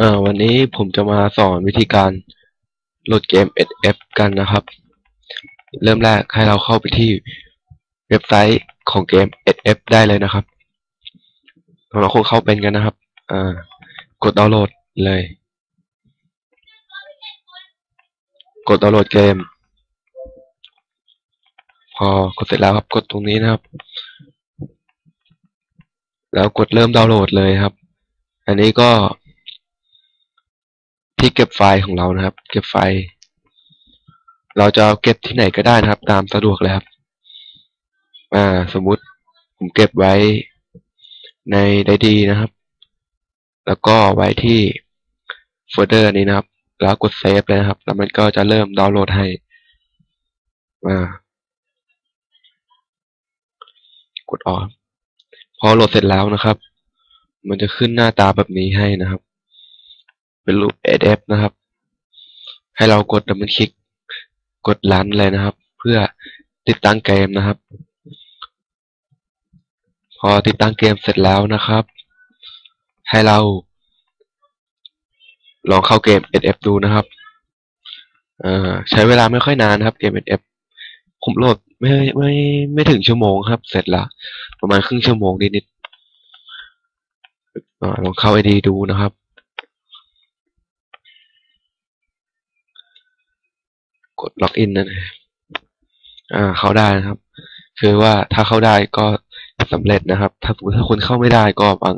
เอ่อวันนี้ผมจะมาสอนวิธีการโหลดเกม SF กันนะครับ เริ่มแรกให้เราเข้าไปที่เว็บไซต์ของเกม SF ได้เลยนะครับเราคงเข้าเป็นกันนะครับ อ่า กดดาวน์โหลดเลย กดดาวน์โหลดเกม พอกดเสร็จแล้วครับ กดตรงนี้นะครับ แล้วกดเริ่มดาวน์โหลดเลยครับ อันนี้ก็ ที่เก็บไฟล์ของเรานะครับ เก็บไฟล์ เราจะเอาเก็บที่ไหนก็ได้นะครับ ตามสะดวกเลยครับ อ่า สมมุติผมเก็บไว้ในไดดีนะครับ แล้วก็ไว้ที่โฟลเดอร์นี้นะครับ แล้วกดเซฟเลยนะครับ แล้วมันก็จะเริ่มดาวน์โหลดให้ อ่ากดออกพอโหลดเสร็จแล้วนะครับ มันจะขึ้นหน้าตาแบบนี้ให้นะครับ เป็นรูป ADF นะครับ ให้เรากดดับเบิลคลิก กดลันเลยนะครับ เพื่อติดตั้งเกมนะครับ พอติดตั้งเกมเสร็จแล้วนะครับ ให้เรา ลองเข้าเกม SF ดูนะครับใช้เวลาไม่ค่อยนานครับเกม SF ผมโหลดไม่ไม่ไม่ถึงชั่วโมงครับ เสร็จละประมาณครึ่งชั่วโมงนิดๆลองเข้าไอดีดูนะครับ กดล็อกอินนั่นอ่า เข้าได้นะครับ คือว่าถ้าเข้าได้ก็สำเร็จนะครับ ถ้าสมมติถ้าคุณเข้าไม่ได้ก็บาง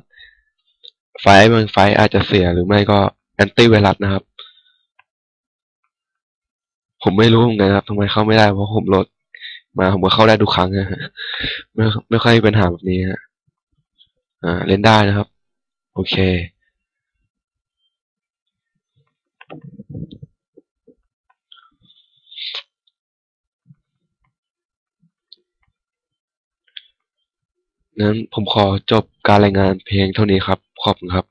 ไฟล์บางไฟล์อาจจะเสียหรือไม่ก็แอนตี้ไวรัสนะครับ ผมไม่รู้เหมือนกันครับทำไมเข้าไม่ได้เพราะผมโหลดมาผมก็เข้าได้ทุกครั้งนะฮะไม่ไม่ค่อยมีปัญหาแบบนี้ฮะอ่า เล่นได้นะครับ โอเค นั้นผมขอจบการรายงานเพลงเท่านี้ครับ ขอบคุณครับ